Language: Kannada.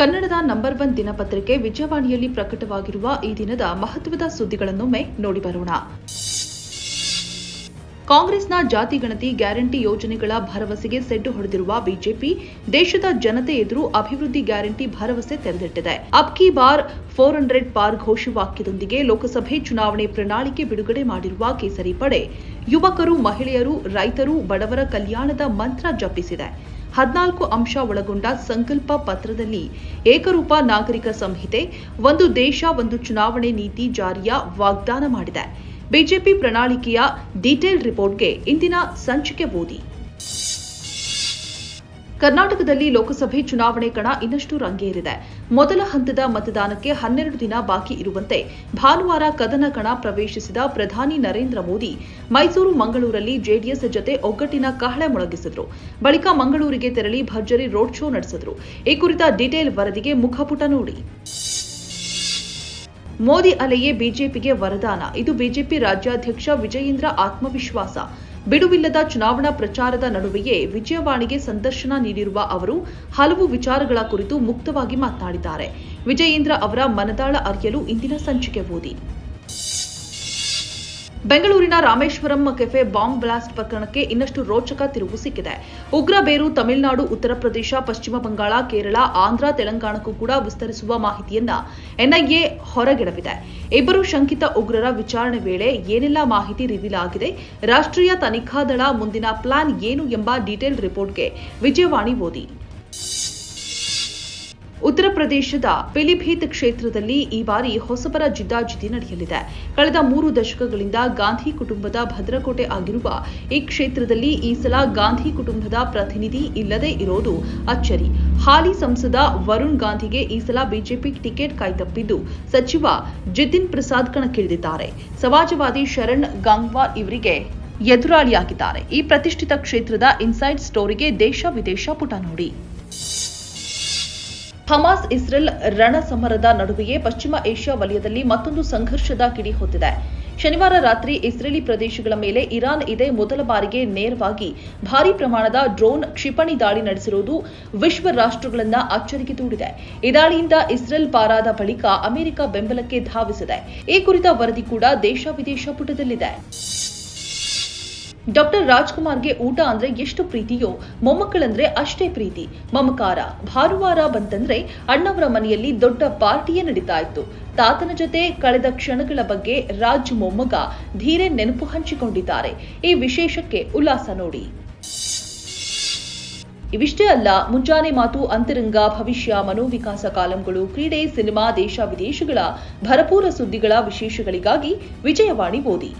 ಕನ್ನಡದ ನಂಬರ್ ಒನ್ ದಿನಪತ್ರಿಕೆ ವಿಜಯವಾಣಿಯಲ್ಲಿ ಪ್ರಕಟವಾಗಿರುವ ಈ ದಿನದ ಮಹತ್ವದ ಸುದ್ದಿಗಳನ್ನೊಮ್ಮೆ ನೋಡಿ ಬರೋಣ. ಕಾಂಗ್ರೆಸ್ನ ಜಾತಿ ಗಣತಿ ಗ್ಯಾರಂಟಿ ಯೋಜನೆಗಳ ಭರವಸೆಗೆ ಸೆಡ್ಡು ಹೊಡೆದಿರುವ ಬಿಜೆಪಿ, ದೇಶದ ಜನತೆ ಎದುರು ಅಭಿವೃದ್ಧಿ ಗ್ಯಾರಂಟಿ ಭರವಸೆ ತೆರೆದಿಟ್ಟಿದೆ. ಅಬ್ ಕಿ ಬಾರ್ ಫೋರ್ ಹಂಡ್ರೆಡ್ ಬಾರ್ ಘೋಷವಾಕ್ಯದೊಂದಿಗೆ ಲೋಕಸಭೆ ಚುನಾವಣೆ ಪ್ರಣಾಳಿಕೆ ಬಿಡುಗಡೆ ಮಾಡಿರುವ ಕೇಸರಿ ಪಡೆ. ಯುವಕರು, ಮಹಿಳೆಯರು, ರೈತರು, ಬಡವರ ಕಲ್ಯಾಣದ ಮಂತ್ರ ಜಪಿಸಿದೆ. ಹದಿನಾಲ್ಕು ಅಂಶ ಒಳಗೊಂಡ ಸಂಕಲ್ಪ ಪತ್ರದಲ್ಲಿ ಏಕರೂಪ ನಾಗರಿಕ ಸಂಹಿತೆ, ಒಂದು ದೇಶ, ಒಂದು ಚುನಾವಣೆ ನೀತಿ ಜಾರಿಯ ವಾಗ್ದಾನ ಮಾಡಿದೆ. ಬಿಜೆಪಿ ಪ್ರಣಾಳಿಕೆಯ ಡೀಟೇಲ್ ರಿಪೋರ್ಟ್ಗೆ ಇಂದಿನ ಸಂಚಿಕೆ ಓದಿ ಕರ್ನಾಟಕದಲ್ಲಿ ಲೋಕಸಭೆ ಚುನಾವಣೆ ಕಣ ಇನ್ನಷ್ಟು ರಂಗೇರಿದೆ. ಮೊದಲ ಹಂತದ ಮತದಾನಕ್ಕೆ ಹನ್ನೆರಡು ದಿನ ಬಾಕಿ ಇರುವಂತೆ ಭಾನುವಾರ ಕದನ ಕಣ ಪ್ರವೇಶಿಸಿದ ಪ್ರಧಾನಿ ನರೇಂದ್ರ ಮೋದಿ ಮೈಸೂರು ಮಂಗಳೂರಲ್ಲಿ ಜೆಡಿಎಸ್ ಜತೆ ಒಗ್ಗಟ್ಟಿನ ಕಹಳೆ ಮೊಳಗಿಸಿದ್ರು. ಬಳಿಕ ಮಂಗಳೂರಿಗೆ ತೆರಳಿ ಭರ್ಜರಿ ರೋಡ್ ಶೋ ನಡೆಸಿದ್ರು. ಈ ಕುರಿತ ಡೀಟೇಲ್ ವರದಿಗೆ ಮುಖಪುಟ ನೋಡಿ. ಮೋದಿ ಅಲೆಯೇ ಬಿಜೆಪಿಗೆ ವರದಾನ. ಇದು ಬಿಜೆಪಿ ರಾಜ್ಯಾಧ್ಯಕ್ಷ ವಿಜಯೇಂದ್ರ ಆತ್ಮವಿಶ್ವಾಸ. ಬಿಡುವಿಲ್ಲದ ಚುನಾವಣಾ ಪ್ರಚಾರದ ನಡುವೆಯೇ ವಿಜಯವಾಣಿಗೆ ಸಂದರ್ಶನ ನೀಡಿರುವ ಅವರು ಹಲವು ವಿಚಾರಗಳ ಕುರಿತು ಮುಕ್ತವಾಗಿ ಮಾತನಾಡಿದ್ದಾರೆ. ವಿಜಯೇಂದ್ರ ಅವರ ಮನದಾಳ ಅರಿಯಲು ಇಂದಿನ ಸಂಚಿಕೆ ಓದಿ. ಬೆಂಗಳೂರಿನ ರಾಮೇಶ್ವರಂ ಕೆಫೆ ಬಾಂಬ್ ಬ್ಲಾಸ್ಟ್ ಪ್ರಕರಣಕ್ಕೆ ಇನ್ನಷ್ಟು ರೋಚಕ ತಿರುವು ಸಿಕ್ಕಿದೆ. ಉಗ್ರ ಬೇರು ತಮಿಳುನಾಡು, ಉತ್ತರ ಪ್ರದೇಶ, ಪಶ್ಚಿಮ ಬಂಗಾಳ, ಕೇರಳ, ಆಂಧ್ರ, ತೆಲಂಗಾಣಕ್ಕೂ ಕೂಡ ವಿಸ್ತರಿಸುವ ಮಾಹಿತಿಯನ್ನ ಎನ್ಐಎ ಹೊರಗೆಡವಿದೆ. ಇಬ್ಬರು ಶಂಕಿತ ಉಗ್ರರ ವಿಚಾರಣೆ ವೇಳೆ ಏನೆಲ್ಲ ಮಾಹಿತಿ ರಿವೀಲ್ ಆಗಿದೆ, ರಾಷ್ಟ್ರೀಯ ತನಿಖಾ ದಳ ಮುಂದಿನ ಪ್ಲಾನ್ ಏನು ಎಂಬ ಡೀಟೇಲ್ ರಿಪೋರ್ಟ್ಗೆ ವಿಜಯವಾಣಿ ಓದಿ. ಉತ್ತರ ಪ್ರದೇಶದ ಪಿಲಿಭೀತ್ ಕ್ಷೇತ್ರದಲ್ಲಿ ಈ ಬಾರಿ ಹೊಸಬರ ಜಿದ್ದಾಜಿದ್ದಿ ನಡೆಯಲಿದೆ. ಕಳೆದ ಮೂರು ದಶಕಗಳಿಂದ ಗಾಂಧಿ ಕುಟುಂಬದ ಭದ್ರಕೋಟೆ ಆಗಿರುವ ಈ ಕ್ಷೇತ್ರದಲ್ಲಿ ಈ ಸಲ ಗಾಂಧಿ ಕುಟುಂಬದ ಪ್ರತಿನಿಧಿ ಇಲ್ಲದೆ ಇರೋದು ಅಚ್ಚರಿ. ಹಾಲಿ ಸಂಸದ ವರುಣ್ ಗಾಂಧಿಗೆ ಈ ಸಲ ಬಿಜೆಪಿ ಟಿಕೆಟ್ ಕೈತಪ್ಪಿದ್ದು, ಸಚಿವ ಜಿತಿನ್ ಪ್ರಸಾದ್ ಕಣಕ್ಕಿಳಿದಿದ್ದಾರೆ. ಸಮಾಜವಾದಿ ಶರಣ್ ಗಂಗ್ವಾರ್ ಇವರಿಗೆ ಎದುರಾಳಿಯಾಗಿದ್ದಾರೆ. ಈ ಪ್ರತಿಷ್ಠಿತ ಕ್ಷೇತ್ರದ ಇನ್ಸೈಡ್ ಸ್ಟೋರಿಗೆ ದೇಶ ವಿದೇಶ ಪುಟ ನೋಡಿ. ಹಮಾಸ್ ಇಸ್ರೇಲ್ ರಣಸಮರದ ನಡುವೆಯೇ ಪಶ್ಚಿಮ ಏಷ್ಯಾ ವಲಯದಲ್ಲಿ ಮತ್ತೊಂದು ಸಂಘರ್ಷದ ಕಿಡಿ ಹೊತ್ತಿದೆ. ಶನಿವಾರ ರಾತ್ರಿ ಇಸ್ರೇಲಿ ಪ್ರದೇಶಗಳ ಮೇಲೆ ಇರಾನ್ ಇದೇ ಮೊದಲ ಬಾರಿಗೆ ನೇರವಾಗಿ ಭಾರೀ ಪ್ರಮಾಣದ ಡ್ರೋನ್ ಕ್ಷಿಪಣಿ ದಾಳಿ ನಡೆಸಿರುವುದು ವಿಶ್ವ ರಾಷ್ಟ್ರಗಳನ್ನ ಅಚ್ಚರಿಗೆ ತೂಡಿದೆ. ಈ ದಾಳಿಯಿಂದ ಇಸ್ರೇಲ್ ಪಾರಾದ ಬಳಿಕ ಅಮೆರಿಕ ಬೆಂಬಲಕ್ಕೆ ಧಾವಿಸಿದೆ. ಈ ಕುರಿತ ವರದಿ ಕೂಡ ದೇಶ ವಿದೇಶ ಪುಟದಲ್ಲಿದೆ. ಡಾಕ್ಟರ್ ರಾಜ್ಕುಮಾರ್ಗೆ ಊಟ ಅಂದ್ರೆ ಎಷ್ಟು ಪ್ರೀತಿಯೋ, ಮೊಮ್ಮಕ್ಕಳಂದ್ರೆ ಅಷ್ಟೇ ಪ್ರೀತಿ. ಮಮಕಾರ, ಭಾನುವಾರ ಬಂತಂದ್ರೆ ಅಣ್ಣವರ ಮನೆಯಲ್ಲಿ ದೊಡ್ಡ ಪಾರ್ಟಿಯೇ ನಡೀತಾ ಇತ್ತು ತಾತನ ಜೊತೆ ಕಳೆದ ಕ್ಷಣಗಳ ಬಗ್ಗೆ ರಾಜ್ ಮೊಮ್ಮಗ ಧೀರೆ ನೆನಪು ಹಂಚಿಕೊಂಡಿದ್ದಾರೆ. ಈ ವಿಶೇಷಕ್ಕೆ ಉಲ್ಲಾಸ ನೋಡಿ. ಇವಿಷ್ಟೇ ಅಲ್ಲ, ಮುಂಜಾನೆ ಮಾತು ಅಂತರಂಗ, ಭವಿಷ್ಯ, ಮನೋವಿಕಾಸ ಕಾಲಂಗಳು, ಕ್ರೀಡೆ, ಸಿನಿಮಾ, ದೇಶ, ವಿದೇಶಗಳ ಭರಪೂರ ಸುದ್ದಿಗಳ ವಿಶೇಷಗಳಿಗಾಗಿ ವಿಜಯವಾಣಿ ಓದಿ.